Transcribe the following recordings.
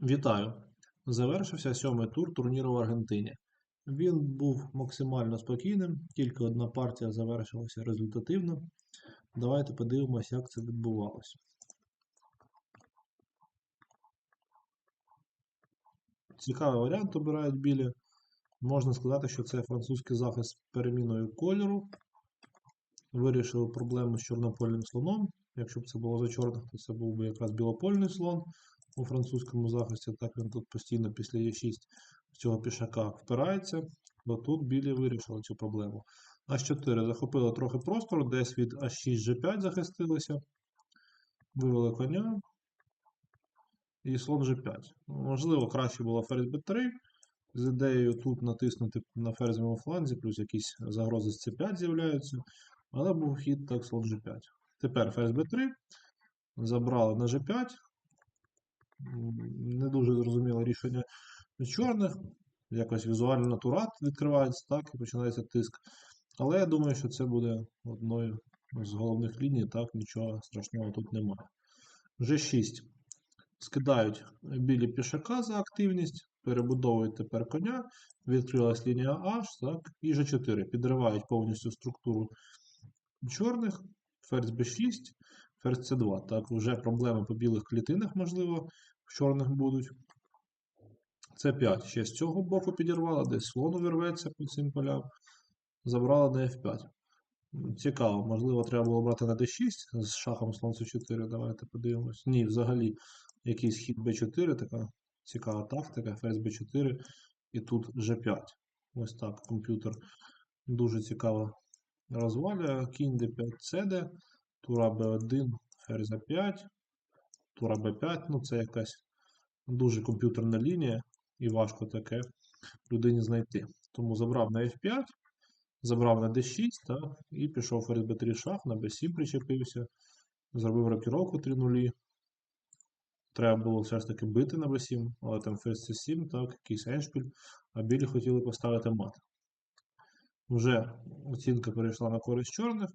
Вітаю! Завершився сьомий тур турніру в Аргентині. Він був максимально спокійним, тільки одна партія завершилася результативно. Давайте подивимося, як це відбувалося. Цікавий варіант обирають білі. Можна сказати, що це французький захист з переміною кольору. Вирішили проблему з чорнопольним слоном. Якщо б це було за чорних, то це був би якраз білопольний слон у французькому захисті. Так він тут постійно після Е6 з цього пішака впирається. То тут білі вирішили цю проблему. А4 захопили трохи простору, десь від А6 G5 захистилися. Вивели коня. І слон G5. Можливо, краще було ферзь B3. З ідеєю тут натиснути на ферзевому фланзі, плюс якісь загрози з C5 з'являються. Але був хід так слон G5. Тепер ферзь B3. Забрали на G5. Не дуже зрозуміле рішення чорних. Якось візуально турат відкривається, так, і починається тиск. Але я думаю, що це буде одною з головних ліній, так, нічого страшного тут немає. G6. Скидають білі пішака за активність, перебудовують тепер коня, відкрилась лінія H, так, і G4. Підривають повністю структуру чорних, ферзь B6, ферзь C2. Так, вже проблеми по білих клітинах, можливо, в чорних будуть. С5 ще з цього боку підірвала, десь слон увірветься по цим полям. Забрала на F5. Цікаво, можливо, треба було брати на D6 з шахом слон C4. Давайте подивимось. Ні, взагалі, якийсь хід B4, така цікава тактика, ферзь B4 і тут G5. Ось так комп'ютер дуже цікаво розвалює. Кінь D5 CD, тура B1, ферзь A5, тура B5. Ну, це якась дуже комп'ютерна лінія, і важко таке людині знайти. Тому забрав на F5, забрав на D6, так, і пішов ферзь B3 шах, на B7 причепився, зробив рокіровку 3 нулі. Треба було все ж таки бити на B7, але там ферзь C7, так, якийсь еншпіль, а білі хотіли поставити мат. Вже оцінка перейшла на користь чорних,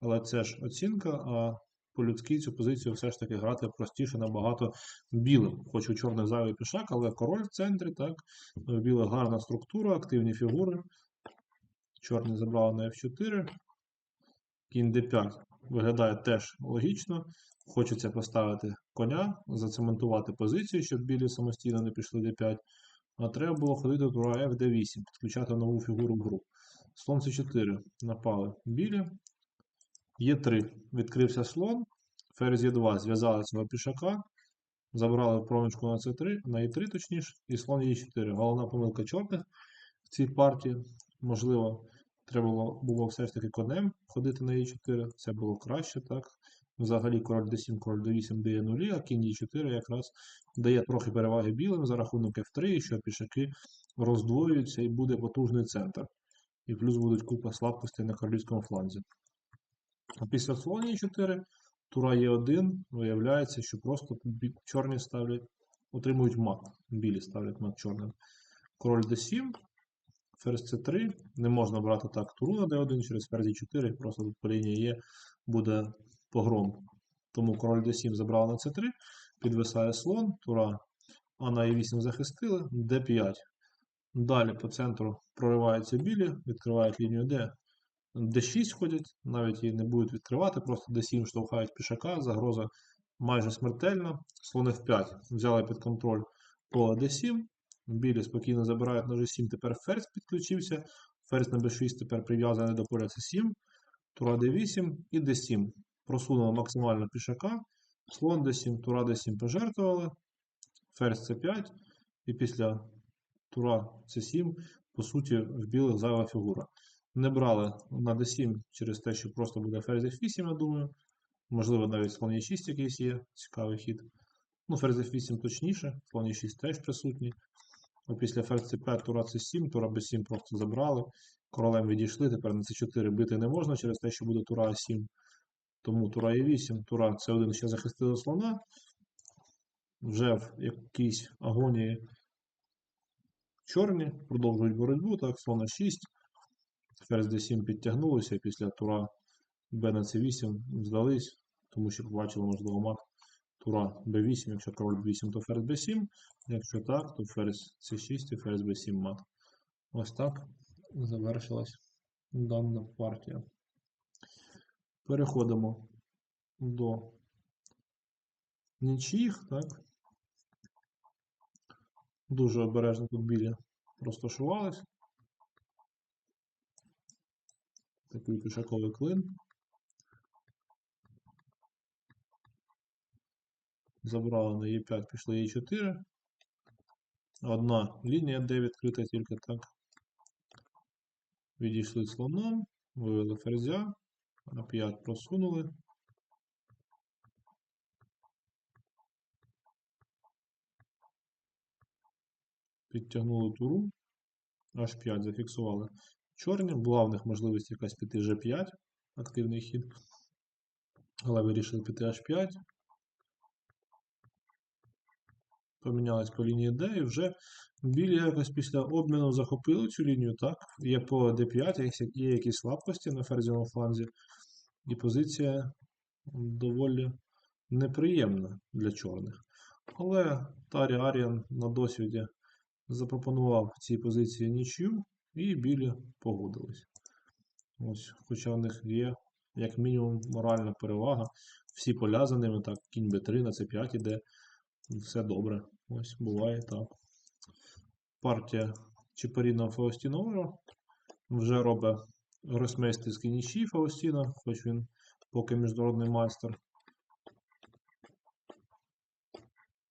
але це ж оцінка, а по-людськи цю позицію все ж таки грати простіше набагато білим. Хоч у чорних зайвий пішак, але король в центрі, так, у білих гарна структура, активні фігури. Чорні забрали на F4. Кінь D5 виглядає теж логічно. Хочеться поставити коня, зацементувати позицію, щоб білі самостійно не пішли D5. А треба було ходити тура F D8, підключати нову фігуру в гру. Слон C4 напали білі. Е3 відкрився слон. Ферзь Е2 зв'язали цього пішака. Забрали проміжку на С3, на Е3 точніше, і слон Е4. Головна помилка чорних в цій партії. Можливо, треба було, було все ж таки конем ходити на Е4. Це було краще, так? Взагалі король d7, король d8 дає нулі, а кінь d4 якраз дає трохи переваги білим за рахунок F3, що пішаки роздвоюються і буде потужний центр. І плюс будуть купа слабкостей на королівському фланзі. А після слона e4 тура Е1 виявляється, що просто чорні ставлять, отримують мат. Білі ставлять мат чорним. Король d7, ферзь c3. Не можна брати так туру на d1 через ферзь 4 просто тут по лінії є, буде погром. Тому король d7 забрав на c3, підвисає слон, тура а на e8 захистили, d5. Далі по центру прориваються білі, відкривають лінію D. D6 ходять, навіть її не будуть відкривати, просто D7 штовхають пішака, загроза майже смертельна. Слон F5 взяли під контроль поле D7. Білі спокійно забирають на G7, тепер ферзь підключився. Ферзь на B6 тепер прив'язаний до поля C7, тура D8 і D7. Просунули максимально пішака. Слон D7, тура D7 пожертвували. Ферзь C5. І після тура C7, по суті, в білих зайва фігура. Не брали на D7 через те, що просто буде ферзь F8, я думаю. Можливо, навіть слон E6 якийсь є, цікавий хід. Ну, ферзь F8 точніше, слон E6 теж присутній. А після ферзь C5, тура C7, тура B7 просто забрали. Королем відійшли, тепер на C4 бити не можна через те, що буде тура А7. Тому тура E8, тура C1 ще захистили слона. Вже в якійсь агонії чорні продовжують боротьбу, так, слона 6. Ферзь d7 підтягнулося, після тура Б на c8 здались, тому що побачили, можливо, мат тура b8, якщо король b8, то ферзь b7. Якщо так, то ферзь c6 і ферзь b7 мат. Ось так завершилась дана партія. Переходимо до нічиїх, так? Дуже обережно тут білі розташувались. Такий пішаковий клин. Забрали на Е5, пішли Е4. Одна лінія, де відкрита тільки так. Відійшли слоном, вивели ферзя, А5 просунули. Підтягнули туру, H5 зафіксували. Чорні, була в них можливість якась піти G5, активний хід. Але вирішили піти H5. Помінялись по лінії D і вже білі якось після обміну захопили цю лінію, так? Є по D5, є якісь слабкості на ферзівому фланзі. І позиція доволі неприємна для чорних. Але Тарі Аріан на досвіді запропонував цій позиції нічю, і білі погодились. Ось, Хоча в них є, як мінімум, моральна перевага. Всі поля за ними, так, кінь Б3 на С5 іде. Все добре. Ось буває так. Партія Чепаріна Фаустіновера вже робить гросмейстерські нічі Фаустіна, хоч він поки міжнародний майстер.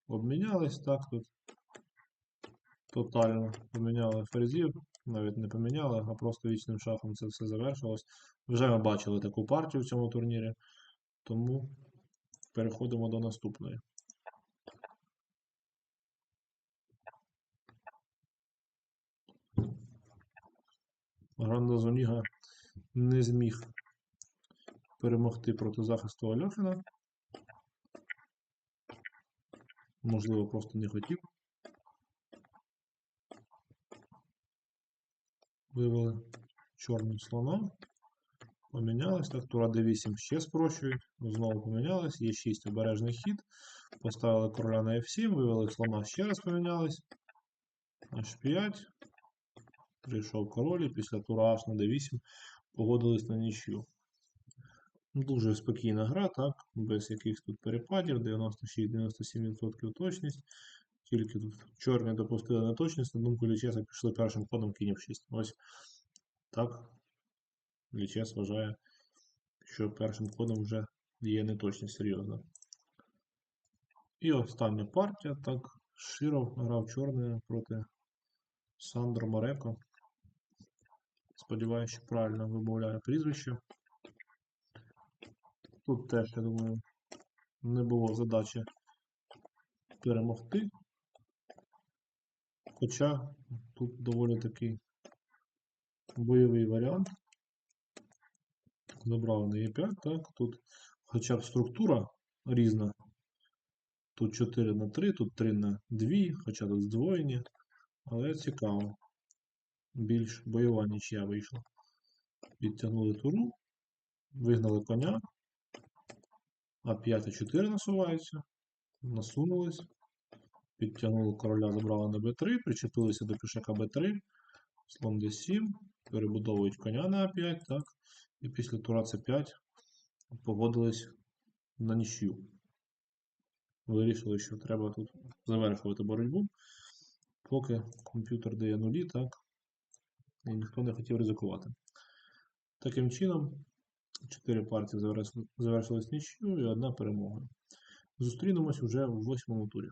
Обмінялись так тут. Тотально поміняли ферзів, навіть не поміняли, а просто вічним шахом це все завершилось. Вже ми бачили таку партію в цьому турнірі, тому переходимо до наступної. Гранда Зоніга не зміг перемогти проти захисту Альохіна. Можливо, просто не хотів. Вивели чорним слоном. Помінялись. Так, тура d8 ще спрощують. Знову помінялись. Є 6 обережний хід. Поставили короля на f7, вивели слона ще раз помінялись. H5. Прийшов король і після тура H на d8 погодились на нічю. Дуже спокійна гра, так, без якихось тут перепадів, 96-97% точність. Тільки тут чорні допустили неточність, на думку Лічеса пішли першим ходом кінь в 6. Ось так. Лічес вважає, що першим ходом вже є неточність серйозна. І остання партія, так, Широв грав чорний проти Сандро Мореко. Сподіваюся, що правильно вимовляє прізвище. Тут теж, я думаю, не було задачі перемогти. Хоча тут доволі такий бойовий варіант. Забрали на Е5, так, тут хоча б структура різна. Тут 4 на 3, тут 3 на 2, хоча тут здвоєні, але цікаво. Більш бойова нічия вийшла. Підтягнули туру, вигнали коня. А5 і 4 насуваються, насунулись, підтягнули короля, забрали на b3, причепилися до пішака b3, слон d7, перебудовують коня на А5, так, і після тура c5 погодились на нічю. Вирішили, що треба тут завершувати боротьбу, поки комп'ютер дає нулі, так, і ніхто не хотів ризикувати. Таким чином, Чотири партії завершились нічию і одна перемога. Зустрінемось уже в восьмому турі.